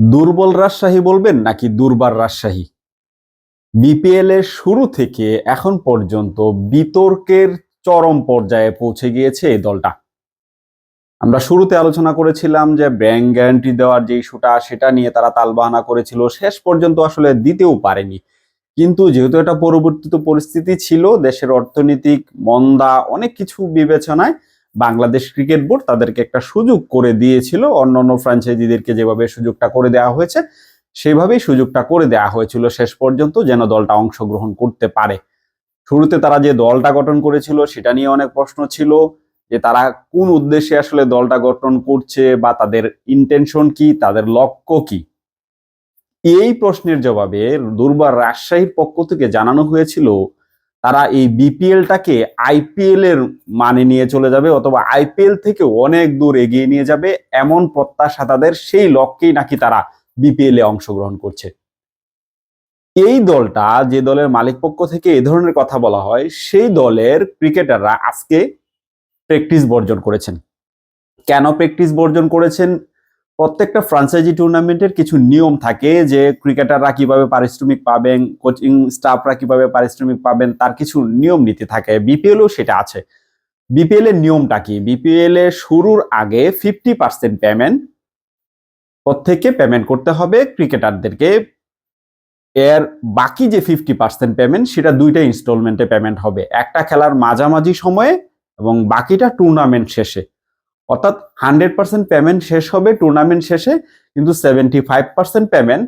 দুর্বল রাজশাহী বলবেন নাকি দুর্বার রাজশাহী? বিপিএল এর শুরু থেকে এখন পর্যন্ত বিতর্কের চরম পর্যায়ে পৌঁছে গিয়েছে এই দলটা। আমরা শুরুতে আলোচনা করেছিলাম যে ব্যাংক গ্যারান্টি দেওয়ার যে ইস্যুটা সেটা নিয়ে তারা তালবাহানা করেছিল। শেষ পর্যন্ত আসলে দিতেও পারেনি। কিন্তু যেহেতু এটা পরবর্তীত পরিস্থিতি ছিল, দেশের অর্থনৈতিক মন্দা অনেক কিছু বিবেচনায় বাংলাদেশ ক্রিকেট বোর্ড তাদেরকে একটা সুযোগ করে দিয়েছিল। অন্যান্য ফ্র্যাঞ্চাইজিদেরকে যেভাবে সুযোগটা করে দেওয়া হয়েছে, সেভাবেই সুযোগটা করে দেওয়া হয়েছিল শেষ পর্যন্ত যেন দলটা অংশগ্রহণ করতে পারে। শুরুতে তারা যে দলটা গঠন করেছিল সেটা নিয়ে অনেক প্রশ্ন ছিল, যে তারা কোন উদ্দেশ্যে আসলে দলটা গঠন করছে বা তাদের ইন্টেনশন কি, তাদের লক্ষ্য কি? এই প্রশ্নের জবাবে দুর্বার রাজশাহীর পক্ষ থেকে জানানো হয়েছিল তারা এই বিপিএলটাকে আইপিএল এর মানে নিয়ে চলে যাবে অথবা আইপিএল থেকে অনেক দূর এগিয়ে নিয়ে যাবে এমন প্রত্যাশা তাদের সেই লক্ষ্যেই নাকি তারা বিপিএল এ অংশগ্রহণ করছে। এই দলটা, যে দলের মালিক পক্ষ থেকে এই ধরনের কথা বলা হয়, সেই দলের ক্রিকেটাররা আজকে প্র্যাকটিস বর্জন করেছেন। কেন প্র্যাকটিস বর্জন করেছেন? প্রত্যেকটা ফ্রাঞ্চাইজি টুর্নামেন্টের কিছু নিয়ম থাকে যে ক্রিকেটাররা কীভাবে পারিশ্রমিক পাবেন কোচিং স্টাফরা কীভাবে পারিশ্রমিক পাবেন, তার কিছু নিয়ম নীতি থাকে। বিপিএলও সেটা আছে। বিপিএল এর নিয়মটা কি? বিপিএল এর শুরুর আগে ফিফটি পার্সেন্ট পেমেন্ট প্রত্যেককে পেমেন্ট করতে হবে ক্রিকেটারদেরকে এর বাকি যে ফিফটি পার্সেন্ট পেমেন্ট সেটা দুইটা ইনস্টলমেন্টে পেমেন্ট হবে। একটা খেলার মাঝামাঝি সময়ে এবং বাকিটা টুর্নামেন্ট শেষে। অর্থাৎ হান্ড্রেড পার্সেন্ট পেমেন্ট শেষ হবে টুর্নামেন্ট শেষে কিন্তু সেভেন্টি ফাইভ পার্সেন্ট পেমেন্ট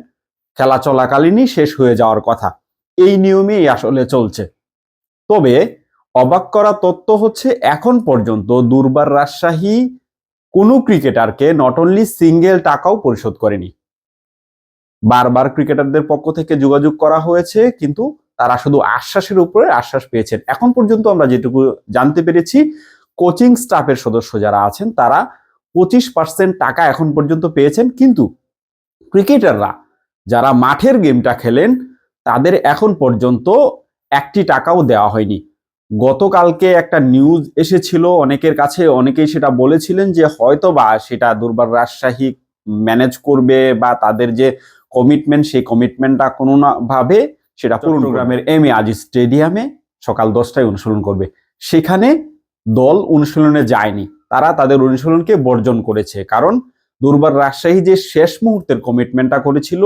খেলা চলাকালীনই শেষ হয়ে যাওয়ার কথা। এই নিয়মেই আসলে চলছে। তবে অবাক করা তথ্য হচ্ছে, এখন পর্যন্ত দুর্বার রাজশাহী কোনো ক্রিকেটারকে নট অনলি সিঙ্গেল টাকাও পরিশোধ করেনি, বারবার ক্রিকেটারদের পক্ষ থেকে যোগাযোগ করা হয়েছে, কিন্তু তারা শুধু আশ্বাসের উপরে আশ্বাস পেয়েছেন। এখন পর্যন্ত আমরা যেটুকু জানতে পেরেছি কোচিং স্টাফের সদস্য যারা আছেন তারা পঁচিশ পার্সেন্ট টাকা এখন পর্যন্ত পেয়েছেন। কিন্তু ক্রিকেটাররা যারা মাঠের গেমটা খেলেন তাদের এখন পর্যন্ত একটি টাকাও দেওয়া হয়নি। গতকালকে একটা নিউজ এসেছিল অনেকের কাছে অনেকেই সেটা বলেছিলেন যে হয়তো বা সেটা দুর্বার রাজশাহী ম্যানেজ করবে বা তাদের যে কমিটমেন্ট সেই কমিটমেন্টটা কোনো না ভাবে সেটা চট্টগ্রামের এম এ আজিজ স্টেডিয়ামে সকাল দশটায় অনুশীলন করবে। সেখানে দল অনুশীলনে যায়নি। তারা তাদের অনুশীলনকে বর্জন করেছে। কারণ দুর্বার রাজশাহী যে শেষ মুহূর্তের কমিটমেন্টটা করেছিল,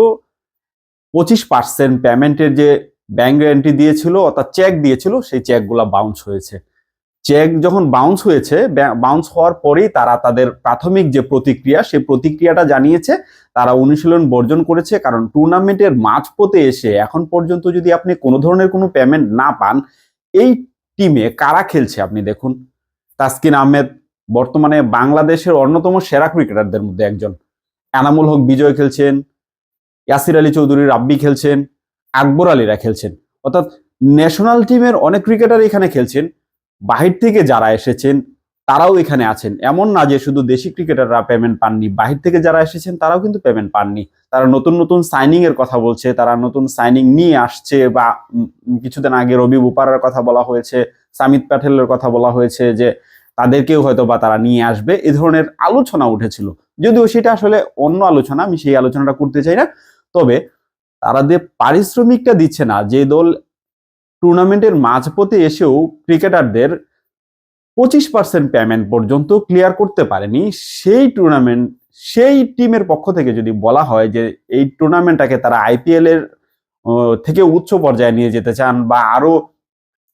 পঁচিশ পার্সেন্ট পেমেন্টের যে ব্যাংক গ্যারান্টি দিয়েছিল, অর্থাৎ চেক দিয়েছিল, সেই চেকগুলো বাউন্স হয়েছে। চেক যখন বাউন্স হয়েছে বাউন্স হওয়ার পরেই তারা তাদের প্রাথমিক যে প্রতিক্রিয়া, সেই প্রতিক্রিয়াটা জানিয়েছে, তারা অনুশীলন বর্জন করেছে। কারণ টুর্নামেন্টের মাঝপথে এসে এখন পর্যন্ত যদি আপনি কোনো ধরনের কোনো পেমেন্ট না পান, এই টিমে কারা খেলছে আপনি দেখুন। তাসকিন আহমেদ বর্তমানে বাংলাদেশের অন্যতম সেরা ক্রিকেটারদের মধ্যে একজন। এনামুল হক বিজয় খেলছেন, ইয়াসির আলী চৌধুরী রাব্বি খেলছেন, আকবর আলীরা খেলছেন। অর্থাৎ ন্যাশনাল টিমের অনেক ক্রিকেটার এখানে খেলছেন। বাহির থেকে যারা এসেছেন তারাও এখানে আছেন। এমন না যে শুধু দেশি ক্রিকেটাররা পেমেন্ট পাননি, বাহির থেকে যারা এসেছেন তারাও কিন্তু পেমেন্ট পাননি। তারা নতুন নতুন সাইনিং এর কথা বলছে, তারা নতুন সাইনিং নিয়ে আসছে বা কিছুদিন আগে রবি বুপারার কথা বলা হয়েছে, সামিত প্যাটেলের কথা বলা হয়েছে যে তাদেরকেও হয়তো বা তারা নিয়ে আসবে। এ ধরনের আলোচনা উঠেছিল। যদিও সেটা আসলে অন্য আলোচনা, আমি সেই আলোচনাটা করতে চাই না। তবে তারা যে পারিশ্রমিকটা দিচ্ছে না, যে দল টুর্নামেন্টের মাঝপথে এসেও ক্রিকেটারদের পঁচিশ পার্সেন্ট পেমেন্ট পর্যন্ত ক্লিয়ার করতে পারেনি। সেই টুর্নামেন্ট সেই টিমের পক্ষ থেকে যদি বলা হয় যে এই টুর্নামেন্টটাকে তারা আইপিএল এর থেকে উচ্চ পর্যায়ে নিয়ে যেতে চান বা আরও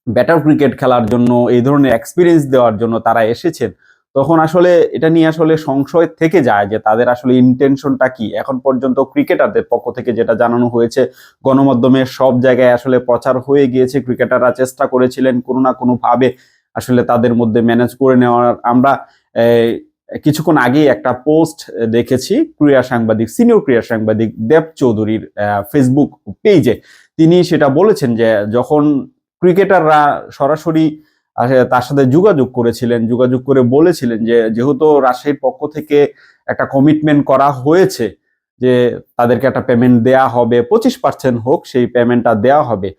ব্যাটার ক্রিকেট খেলার জন্য, এই ধরনের এক্সপিরিয়েন্স দেওয়ার জন্য তারা এসেছেন, তখন আসলে এটা নিয়ে আসলে সংশয় থেকে যায় যে তাদের আসলে ইন্টেনশনটা কি? এখন পর্যন্ত ক্রিকেটারদের পক্ষ থেকে যেটা জানানো হয়েছে, গণমাধ্যমে সব জায়গায় আসলে প্রচার হয়ে গিয়েছে। ক্রিকেটাররা চেষ্টা করেছিলেন কোনো না কোনো ভাবে আসলে তাদের মধ্যে ম্যানেজ করে নেওয়ার আমরা কিছুক্ষণ আগে একটা পোস্ট দেখেছি ক্রীড়া সাংবাদিক সিনিয়র ক্রীড়া সাংবাদিক দেব চৌধুরীর ফেসবুক পেজে তিনি সেটা বলেছেন যে, যখন ক্রিকেটাররা সরাসরি তার সাথে যোগাযোগ করেছিলেন, যোগাযোগ করে বলেছিলেন যে, যেহেতু রাজশাহীর পক্ষ থেকে একটা কমিটমেন্ট করা হয়েছে যে, তাদেরকে একটা পেমেন্ট দেয়া হবে, পঁচিশ পার্সেন্ট হোক, সেই পেমেন্টটা দেওয়া হবে।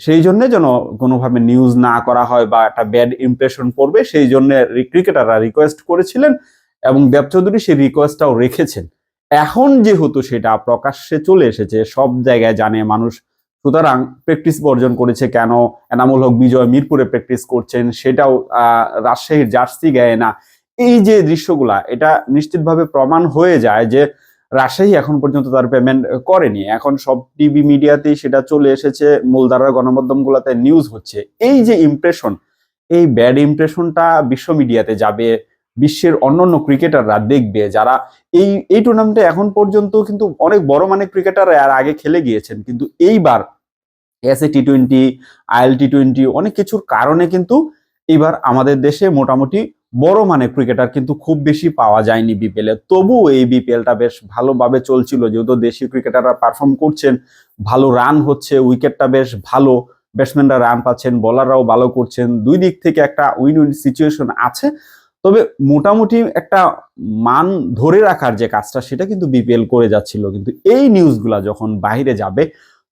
সেই জন্য যেন কোনোভাবে নিউজ না করা হয় বা একটা ব্যাড ইমপ্রেশন পড়বে, সেই জন্য ক্রিকেটাররা রিকোয়েস্ট করেছিলেন এবং দেব চৌধুরী সেই রিকোয়েস্টটাও রেখেছেন। এখন যেহেতু সেটা প্রকাশ্যে চলে এসেছে, সব জায়গায় জানে মানুষ, সুতরাং প্র্যাকটিস বর্জন করেছে কেন? এনামুল হক বিজয় মিরপুরে প্র্যাকটিস করছেন, সেটাও রাজশাহীর জার্সি গায়ে না। এই যে দৃশ্যগুলা, এটা নিশ্চিতভাবে প্রমাণ হয়ে যায় যে রাজশাহী এখন পর্যন্ত তার পেমেন্ট করেনি। এখন সব টিভি মিডিয়াতেই সেটা চলে এসেছে মূলধারার গণমাধ্যমগুলোতে নিউজ হচ্ছে। এই যে ইমপ্রেশন এই ব্যাড ইমপ্রেশনটা বিশ্ব মিডিয়াতে যাবে, বিশ্বের অন্যান্য ক্রিকেটাররা দেখবে, যারা এই এই টুর্নামেন্টে এখন পর্যন্ত কিন্তু অনেক বড় মানের ক্রিকেটার আর আগে খেলে গিয়েছেন। কিন্তু এইবার S A T twenty IL T twenty অনেক কিছুর কারণে কিন্তু এবার আমাদের দেশে মোটামুটি বড় মানে ক্রিকেটার কিন্তু খুব বেশি পাওয়া যায়নি বিপিএল এ। তবুও এই বিপিএলটা বেশ ভালোভাবে চলছিল। যেহেতু দেশীয় ক্রিকেটাররা পারফর্ম করছেন, ভালো রান হচ্ছে উইকেটটা বেশ ভালো ব্যাটসম্যানরা রান পাচ্ছেন বোলাররাও ভালো করছেন। দুই দিক থেকে একটা উইন উইন সিচুয়েশন আছে। তবে মোটামুটি একটা মান ধরে রাখার যে কাজটা, সেটা কিন্তু বিপিএল করে যাচ্ছিল। কিন্তু এই নিউজগুলা যখন বাইরে যাবে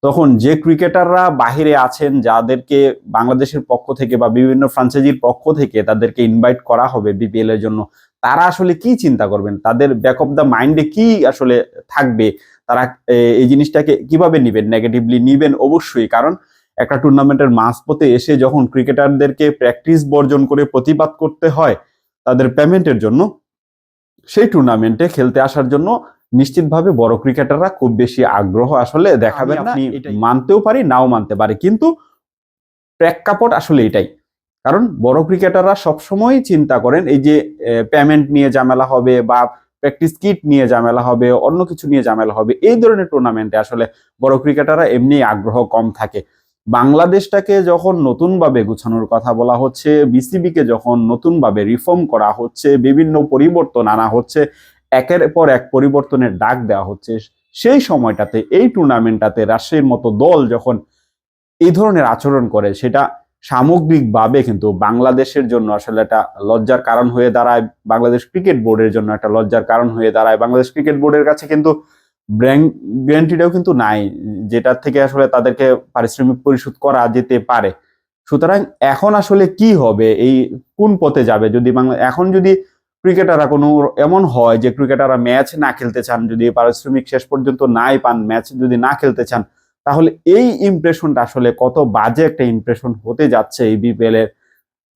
তখন যে ক্রিকেটাররা বাহিরে আছেন, যাদেরকে বাংলাদেশের পক্ষ থেকে বা বিভিন্ন ফ্রাঞ্চাইজির পক্ষ থেকে তাদেরকে ইনভাইট করা হবে বিপিএল এর জন্য, তারা আসলে কি চিন্তা করবেন? তাদের ব্যাক অফ দ্য মাইন্ডে কি আসলে থাকবে? তারা এই জিনিসটাকে কীভাবে নিবেন? নেগেটিভলি নিবেন অবশ্যই, কারণ একটা টুর্নামেন্টের মাঝপথে এসে যখন ক্রিকেটারদেরকে প্র্যাকটিস বর্জন করে প্রতিবাদ করতে হয় তাদের পেমেন্টের জন্য, সেই টুর্নামেন্টে খেলতে আসার জন্য নিশ্চিতভাবে বড় ক্রিকেটাররা খুব বেশি আগ্রহ আসলে দেখাবেন আপনি মানতেও পারি নাও মানতে পারি। কিন্তু প্রেক্ষাপট আসলে এটাই। কারণ বড় ক্রিকেটাররা সবসময় চিন্তা করেন এই যে পেমেন্ট নিয়ে ঝামেলা হবে বা প্র্যাকটিস কিট নিয়ে ঝামেলা হবে অন্য কিছু নিয়ে ঝামেলা হবে এই ধরনের টুর্নামেন্টে আসলে বড় ক্রিকেটাররা এমনি আগ্রহ কম থাকে। বাংলাদেশটাকে যখন নতুনভাবে গুছানোর কথা বলা হচ্ছে বিসিবিকে যখন নতুনভাবে রিফর্ম করা হচ্ছে বিভিন্ন পরিবর্তন আনা হচ্ছে একের পর এক পরিবর্তনের ডাক দেওয়া হচ্ছে। সেই সময়টাতে, এই টুর্নামেন্টটাতে রাজশাহীর মতো দল যখন এই ধরনের আচরণ করে, সেটা সামগ্রিকভাবে কিন্তু বাংলাদেশের জন্য আসলে একটা লজ্জার কারণ হয়ে দাঁড়ায়। বাংলাদেশ ক্রিকেট বোর্ডের জন্য একটা লজ্জার কারণ হয়ে দাঁড়ায়। বাংলাদেশ ক্রিকেট বোর্ডের কাছে কিন্তু গ্যারান্টিটাও কিন্তু নাই, যেটা থেকে আসলে তাদেরকে পারিশ্রমিক পরিশোধ করা যেতে পারে। সুতরাং এখন আসলে কি হবে? এই কোন পথে যাবে? যদি বাংলা, এখন যদি ক্রিকেটাররা কোনো এমন হয় যে ক্রিকেটাররা ম্যাচ না খেলতে চান যদি পারিশ্রমিক শেষ পর্যন্ত নাই পান ম্যাচ যদি না খেলতে চান তাহলে এই ইমপ্রেশনটা আসলে কত বাজে একটা ইমপ্রেশন হতে যাচ্ছে এই বিপিএল এর।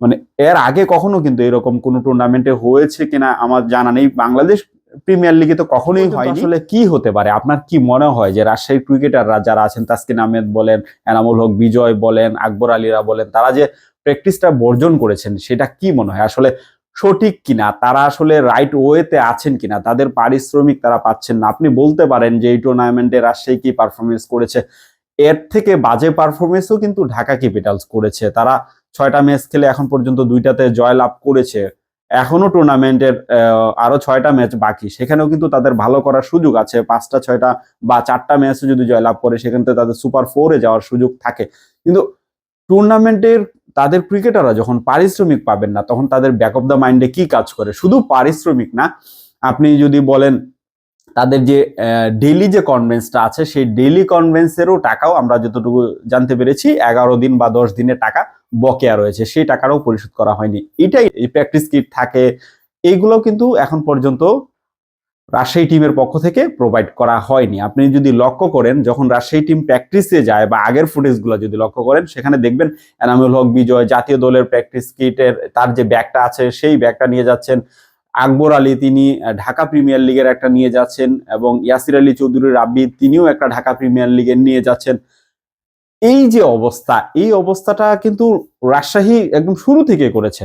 মানে এর আগে কখনো কিন্তু এরকম কোন টুর্নামেন্টে হয়েছে কিনা আমার জানা নেই। বাংলাদেশ প্রিমিয়ার লিগে তো কখনোই হয়নি। আসলে কি হতে পারে? আপনার কি মনে হয় যে রাজশাহী ক্রিকেটাররা যারা আছেন তাসকিন আহমেদ বলেন এনামুল হক বিজয় বলেন আকবর আলীরা বলেন তারা যে প্র্যাকটিসটা বর্জন করেছেন সেটা কি মনে হয়? আসলে সঠিক কিনা, তারা আসলে রাইট ওয়েতে আছেন কিনা, তাদের পারিশ্রমিক তারা পাচ্ছেন না। আপনি বলতে পারেন যে এই টুর্নামেন্টে রাজশাহী কি পারফরমেন্স করেছে। এর থেকে বাজে পারফরমেন্সও কিন্তু ঢাকা ক্যাপিটালস করেছে। তারা ছয়টা ম্যাচ খেলে এখন পর্যন্ত দুইটাতে জয় লাভ করেছে। এখনও টুর্নামেন্টের আরও ছয়টা ম্যাচ বাকি। সেখানেও কিন্তু তাদের ভালো করার সুযোগ আছে। পাঁচটা, ছয়টা বা চারটা ম্যাচে যদি জয়লাভ করে, সেখান থেকে তাদের সুপার ফোরে যাওয়ার সুযোগ থাকে। কিন্তু টুর্নামেন্টের তাদের ক্রিকেটাররা যখন পারিশ্রমিক পাবেন না, তখন তাদের ব্যাক অফ দ্য মাইন্ডে কি কাজ করে? শুধু পারিশ্রমিক না, আপনি যদি বলেন তাদের যে ডেইলি যে কনভেন্সটা আছে, সেই ডেইলি কনভেন্সেরও টাকাও আমরা যতটুকু জানতে পেরেছি, এগারো দিন বা দশ দিনের টাকা বকেয়া রয়েছে। সেই টাকাটাও পরিশোধ করা হয়নি। এটাই এই প্র্যাকটিস কিট থাকে। এইগুলো কিন্তু এখন পর্যন্ত রাজশাহী টিমের পক্ষ থেকে প্রোভাইড করা হয়নি। আপনি যদি লক্ষ্য করেন, যখন রাজশাহী টিম প্র্যাকটিসে যায় বা আগের ফুটেজগুলো যদি লক্ষ্য করেন, সেখানে দেখবেন এনামুল হক বিজয়, জাতীয় দলের প্র্যাকটিস কিটের তার যে ব্যাগটা আছে, সেই ব্যাগটা নিয়ে যাচ্ছেন। আকবর আলী তিনি ঢাকা প্রিমিয়ার লিগের একটা নিয়ে যাচ্ছেন এবং ইয়াসির আলী চৌধুরী রাব্বি তিনিও একটা ঢাকা প্রিমিয়ার লিগের নিয়ে যাচ্ছেন। এই যে অবস্থা, এই অবস্থাটা কিন্তু রাজশাহী একদম শুরু থেকে করেছে।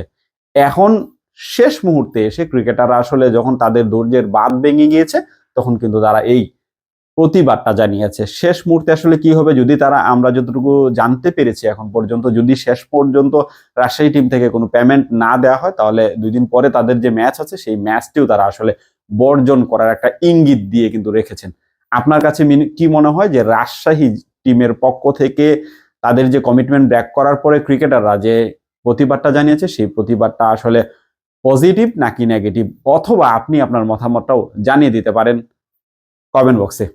এখন শেষ মুহূর্তে এসে ক্রিকেটাররা আসলে যখন তাদের ধৈর্যের বাদ ভেঙে গিয়েছে, তখন কিন্তু তারা এই প্রতিবাদটা জানিয়েছে। শেষ মুহূর্তে আসলে কি হবে যদি তারা, আমরা যতটুকু জানতে পেরেছি এখন পর্যন্ত, যদি শেষ পর্যন্ত রাজশাহী টিম থেকে কোনো পেমেন্ট না দেওয়া হয়, তাহলে দুই দিন পরে তাদের যে ম্যাচ আছে, সেই ম্যাচটিও তারা আসলে বর্জন করার একটা ইঙ্গিত দিয়ে কিন্তু রেখেছেন। আপনার কাছে কি মনে হয় যে রাজশাহী টিমের পক্ষ থেকে তাদের যে কমিটমেন্ট ব্যাক করার পরে ক্রিকেটাররা যে প্রতিবাদটা জানিয়েছে, সেই প্রতিবাদটা আসলে পজিটিভ নাকি নেগেটিভ? অথবা আপনি আপনার মতামতটাও জানিয়ে দিতে পারেন কমেন্ট বক্সে।